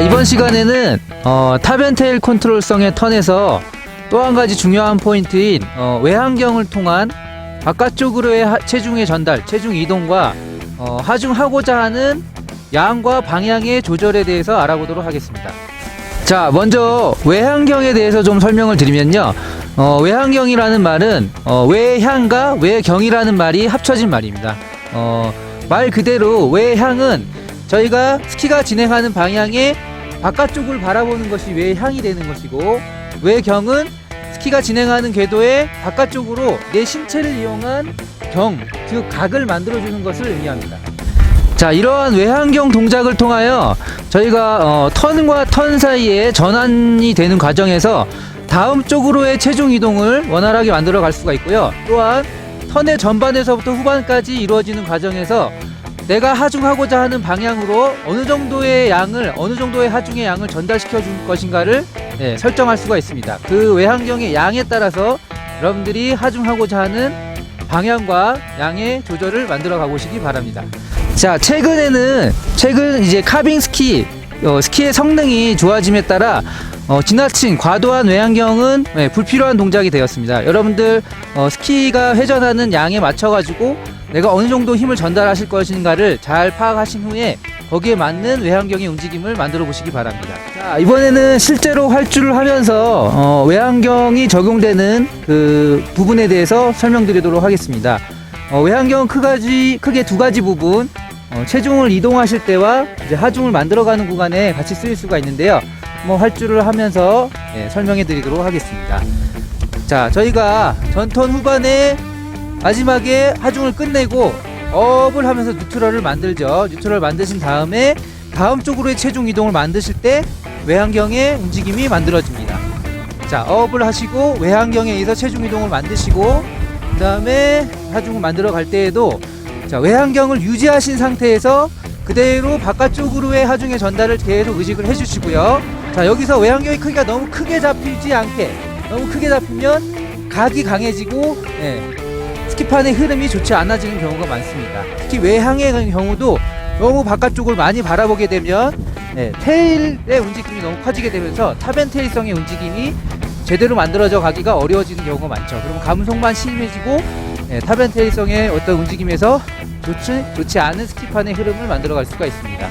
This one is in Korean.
이번 시간에는 어, 탑앤테일 컨트롤성의 턴에서 또 한 가지 중요한 포인트인 어, 외환경을 통한 바깥쪽으로의 하- 체중의 전달, 체중 이동과 어, 하중하고자 하는 양과 방향의 조절에 대해서 알아보도록 하겠습니다. 자, 먼저 외환경에 대해서 좀 설명을 드리면요. 어, 외환경이라는 말은 어, 외향과 외경이라는 말이 합쳐진 말입니다. 어, 말 그대로 외향은 저희가 스키가 진행하는 방향의 바깥쪽을 바라보는 것이 외향이 되는 것이고 외경은 스키가 진행하는 궤도의 바깥쪽으로 내 신체를 이용한 경, 즉 각을 만들어주는 것을 의미합니다. 자, 이러한 외환경 동작을 통하여 저희가 어, 턴과 턴 사이에 전환이 되는 과정에서 다음 쪽으로의 체중 이동을 원활하게 만들어 갈 수가 있고요. 또한 턴의 전반에서부터 후반까지 이루어지는 과정에서 내가 하중하고자 하는 방향으로 어느 정도의 양을 어느 정도의 하중의 양을 전달시켜 줄 것인가를 네, 설정할 수가 있습니다. 그 외환경의 양에 따라서 여러분들이 하중하고자 하는 방향과 양의 조절을 만들어 가보시기 바랍니다. 자, 최근에는 최근 이제 카빙 스키 어, 스키의 성능이 좋아짐에 따라 어, 지나친 과도한 외환경은 네, 불필요한 동작이 되었습니다. 여러분들 어, 스키가 회전하는 양에 맞춰 가지고 내가 어느 정도 힘을 전달하실 것인가를 잘 파악하신 후에 거기에 맞는 외환경의 움직임을 만들어 보시기 바랍니다. 자, 이번에는 실제로 활주를 하면서 어, 외환경이 적용되는 그 부분에 대해서 설명드리도록 하겠습니다. 어, 외환경은 크가지, 크게 두 가지 부분, 어, 체중을 이동하실 때와 이제 하중을 만들어가는 구간에 같이 쓰일 수가 있는데요. 뭐 활주를 하면서 예, 설명해 드리도록 하겠습니다. 자, 저희가 전턴 후반에 마지막에 하중을 끝내고 업을 하면서 뉴트럴을 만들죠. 뉴트럴 만드신 다음에 다음 쪽으로의 체중 이동을 만드실 때 외환경의 움직임이 만들어집니다. 자, 업을 하시고 외환경에 의해서 체중 이동을 만드시고 그 다음에 하중을 만들어 갈 때에도 자, 외환경을 유지하신 상태에서 그대로 바깥쪽으로의 하중의 전달을 계속 의식을 해주시고요. 자, 여기서 외환경의 크기가 너무 크게 잡히지 않게 너무 크게 잡히면 각이 강해지고 예, 스키판의 흐름이 좋지 않아지는 경우가 많습니다. 특히 외항의 경우도 너무 바깥쪽을 많이 바라보게 되면 예, 테일의 움직임이 너무 커지게 되면서 탑앤테일성의 움직임이 제대로 만들어져 가기가 어려워지는 경우가 많죠. 그럼 감속만 심해지고 예, 탑앤테일성의 어떤 움직임에서 좋지, 좋지 않은 스키판의 흐름을 만들어 갈 수가 있습니다.